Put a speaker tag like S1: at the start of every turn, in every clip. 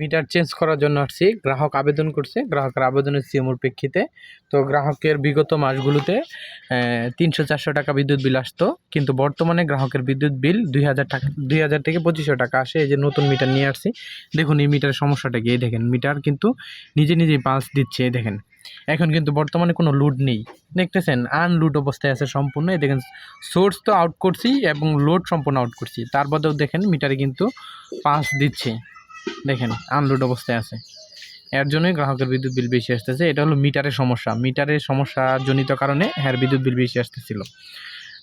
S1: Metre change করার জন্য আসছি। গ্রাহক আবেদন করছে, গ্রাহকের আবেদনের সিএমওর প্রেক্ষিতে। তো গ্রাহকের বিগত মাসগুলোতে তিনশো চারশো টাকা বিদ্যুৎ বিল আসতো। কিন্তু বর্তমানে গ্রাহকের বিদ্যুৎ বিল দুই হাজার টাকা, দুই হাজার থেকে পঁচিশশো টাকা আসে। এই যে নতুন মিটার নিয়ে আসছি। দেখুন এই মিটারের সমস্যাটা কি? এই দেখেন মিটার কিন্তু নিজে নিজেই পালস দিচ্ছে, এই দেখেন। এখন কিন্তু বর্তমানে কোনো লোড নেই। দেখতেছেন আনলোড অবস্থায় আছে সম্পূর্ণ। এই দেখেন সোর্স তো আউট করছি এবং লোড সম্পূর্ণ আউট করছি। তার বাদেও দেখেন মিটারে কিন্তু পাস দিচ্ছে। দেখেন আনলোড অবস্থায় আছে। এর জন্যই গ্রাহকের বিদ্যুৎ বিল বেশি আসতেছে। এটা হলো মিটারের সমস্যা। মিটারের সমস্যা জনিত কারণে হ্যাঁ বিদ্যুৎ বিল বেশি আসতেছিল।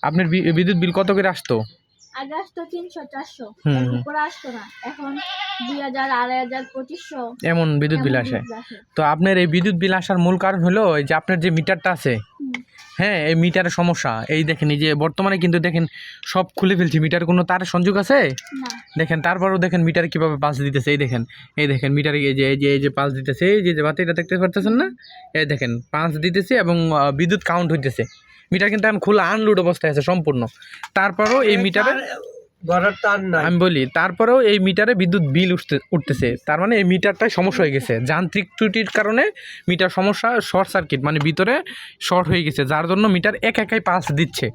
S1: আপনার বিদ্যুৎ বিল কত করে আসতো?
S2: আগে আসতো তিনশো চারশো।
S1: হুম, হুম।
S2: উপরে আসতো না। এখন দুই হাজার আড়াই হাজার পঁচিশশো।
S1: এমন বিদ্যুৎ বিল আসে। তো আপনার এই বিদ্যুৎ বিল আসার মূল কারণ হলো যে আপনার যে মিটারটা আছে। হ্যাঁ এই মিটারের সমস্যা। এই দেখেন এই যে বর্তমানে কিন্তু দেখেন সব খুলে ফেলছি। মিটার কোনো তার সংযোগ আছে? দেখেন তারপরেও দেখেন মিটার কীভাবে পাস দিতেছে এই দেখেন এই দেখেন মিটারে এই যে এই যে এই যে পাস দিতেছে এই যে বাতিটা দেখতে পারতেছেন না? এই দেখেন পাস দিতেছে এবং বিদ্যুৎ কাউন্ট হইতেছে। মিটার কিন্তু এখন খোলা আনলোড অবস্থায় আছে সম্পূর্ণ। তারপরও এই মিটারে আমি বলি, তারপরেও এই মিটারে বিদ্যুৎ বিল উঠতে, উঠতেছে। তার মানে এই মিটারটাই সমস্যা হয়ে গেছে। যান্ত্রিক ত্রুটির কারণে মিটার সমস্যা শর্ট সার্কিট মানে ভিতরে শর্ট হয়ে গেছে, যার জন্য মিটার এক একাই পাস দিচ্ছে।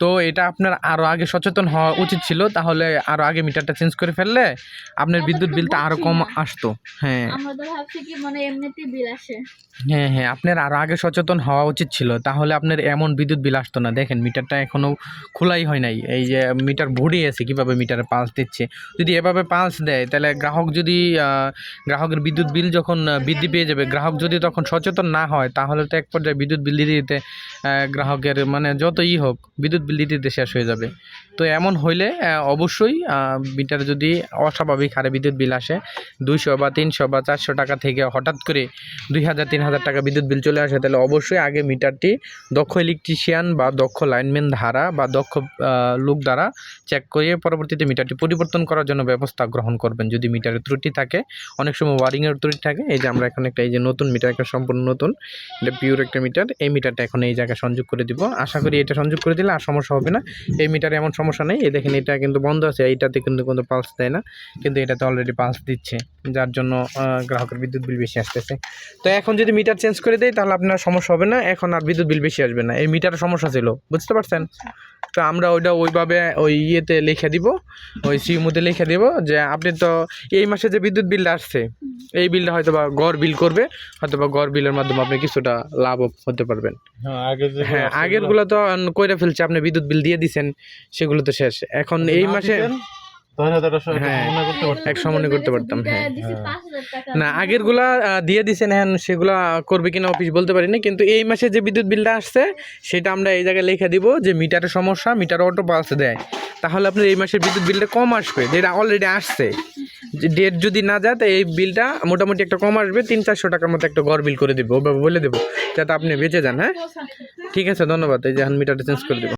S1: তো এটা আপনার আরও আগে সচেতন হওয়া উচিত ছিল তাহলে আরও আগে মিটারটা চেঞ্জ করে ফেললে আপনার বিদ্যুৎ বিলটা আরও কম আসতো। হ্যাঁ।
S2: মানে
S1: হ্যাঁ হ্যাঁ আপনার আরও আগে সচেতন হওয়া উচিত ছিল তাহলে আপনার এমন বিদ্যুৎ বিল আসতো না। দেখেন মিটারটা এখনও খোলাই হয় নাই। এই যে মিটার ভরে আছে কীভাবে মিটারে পালস দিচ্ছে। যদি এভাবে পালস দেয় তাহলে গ্রাহক যদি গ্রাহকের বিদ্যুৎ বিল যখন বৃদ্ধি পেয়ে যাবে গ্রাহক যদি তখন সচেতন না হয় তাহলে তো এক পর্যায়ে বিদ্যুৎ বিল দিতে দিতে গ্রাহকের মানে যতই হোক বিদ্যুৎ বিল দিতে দিতে শেষ হয়ে যাবে। তো এমন হইলে অবশ্যই মিটার যদি অস্বাভাবিক হারে বিদ্যুৎ বিল আসে, দুইশো বা তিনশো বা চারশো টাকা থেকে হঠাৎ করে দুই হাজার, তিন হাজার টাকা বিদ্যুৎ বিল চলে আসে, তাহলে অবশ্যই আগে মিটারটি দক্ষ ইলেকট্রিশিয়ান বা দক্ষ লাইনম্যান দ্বারা বা দক্ষ লোক দ্বারা চেক করে পরবর্তীতে মিটারটি পরিবর্তন করার জন্য ব্যবস্থা গ্রহণ করবেন। যদি মিটারের ত্রুটি থাকে, অনেক সময় ওয়ারিংয়ের ত্রুটি থাকে, এই যে আমরা এখন একটা, এই যে নতুন মিটার একটা সম্পূর্ণ নতুন, এটা পিওর একটা মিটার এই মিটারটা এখন এই জায়গায় সংযোগ করে দিব। আশা করি এটা সংযোগ করে দিলে আর সমস্যা হবে না। এই মিটারে এমন সমস্যা নেই। এই দেখেন, এটা কিন্তু বন্ধ আছে। এইটাতে কিন্তু কোনো পালস দেয় না। কিন্তু এটাতে অলরেডি পালস দিচ্ছে, যার জন্য গ্রাহকের বিদ্যুৎ বিল বেশি আসতেছে। তো এখন যদি মিটার চেঞ্জ করে দেয় তাহলে আপনার সমস্যা হবে না। এখন আর বিদ্যুৎ বিল বেশি আসবে না। এই মিটারের সমস্যা ছিল, বুঝতে পারছেন? তো আমরা ওইটা ওইভাবে ওই ইয়েতে লিখে দিব ওই সিমুতে লিখে দিব যে আপনি তো এই মাসে যে বিদ্যুৎ বিলটা আসছে এই বিলটা হয়তো বা গড় বিল করবে হয়তো বা গড় বিলের মাধ্যমে আপনি কিছুটা লাভ হতে পারবেন।
S3: হ্যাঁ
S1: হ্যাঁ আগেরগুলো তো কইরা ফেলছে আপনি বিদ্যুৎ বিল দিয়ে দিছেন সেগুলো তো শেষ। এখন এই মাসে হ্যাঁ।
S3: মনে করতে পারতাম
S1: এক সময় করতে পারতাম, হ্যাঁ।
S2: দিছি
S3: হ্যাঁ।
S1: না দিয়ে দিছেন হ্যাঁ সেগুলা করবে কিনা অফিস বলতে পারিনি কিন্তু এই মাসে যে বিদ্যুৎ বিলটা আসছে সেটা আমরা এই জায়গায় লিখে দিব যে মিটারের সমস্যা মিটার অটো পালস দেয় তাহলে আপনার এই মাসের বিদ্যুৎ বিলটা কম আসবে যেটা অলরেডি আসছে যে ডেট যদি না যায় তো এই বিলটা মোটামুটি একটা কম আসবে তিন চারশো টাকার মতো একটা গড় বিল করে দেবো বলে দেবো যাতে আপনি বেঁচে যান হ্যাঁ ঠিক আছে ধন্যবাদ এই যে মিটারটা চেঞ্জ করে দেবো